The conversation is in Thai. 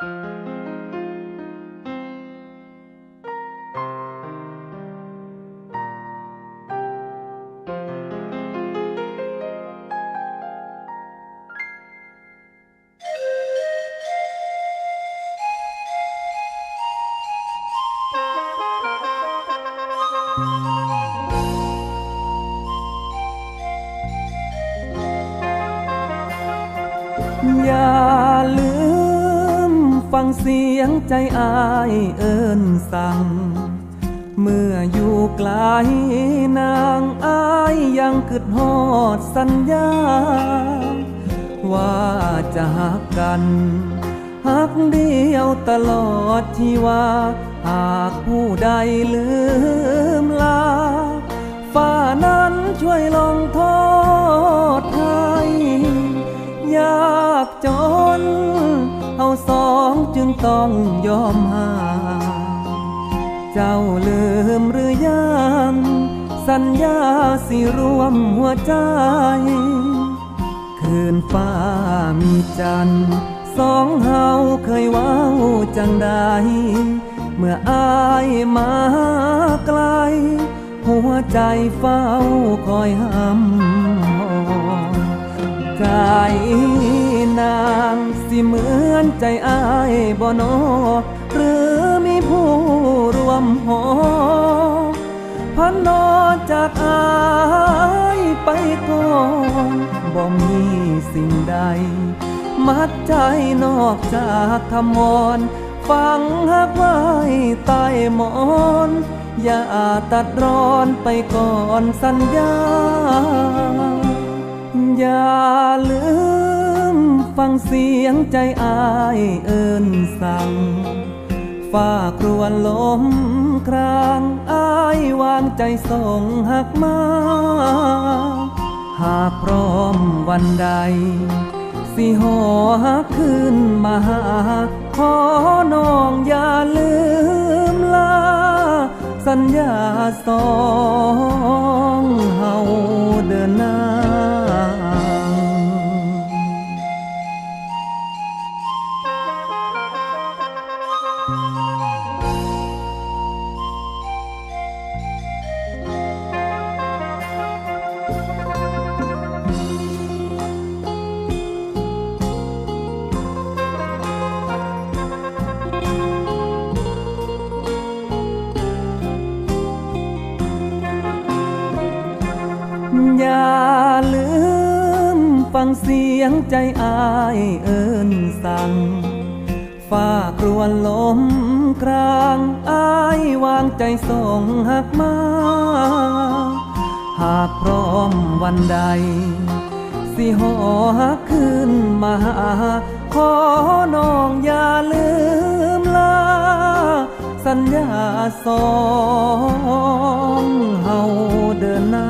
อย่าลืม ฟังเสียงใจอายเอินสั่ง เมื่ออยู่ไกลนางอายยังกึดฮอดสัญญา ว่าจะหักกันหักเดียวตลอดที่ว่าหากผู้ใดลืมลาฟ้านั้นช่วยลองโทษให้ยากจนเอาสองจึง ต้องยอมห่างเจ้าลืมหรือยัง สัญญาสิรวมหัวใจ คืนฟ้ามีจันทร์สองเฮาเคยว้าวจังใด เมื่ออายมาไกล หัวใจเฝ้าคอยห้ำใจือนใจอายบ่นอหรือมีผู้รวมหอพันนอจากอายไปก่อนบ่มีสิ่งใด มัดใจนอกจากคำมอนฟังหักไว้ใต้หมอน อย่าตัดร้อนไปก่อนสัญญา อย่าลืม ฟังเสียงใจอายเอินสั่งฝ้ากรวนลมครางอายวางใจส่งหักมา หากพร้อมวันใด สิหอหักขึ้นมาหา ขอน้องอย่าลืมลา สัญญาสอง อย่าลืมฟังเสียงใจอายเอินสั่งฝ้ากรวนลมกลางอาย วางใจส่งหักมา หากพร้อมวันใด สิหอหักขึ้นมาหาขอน้องอย่าลืมลา สัญญาสองเฮาเดินหน้า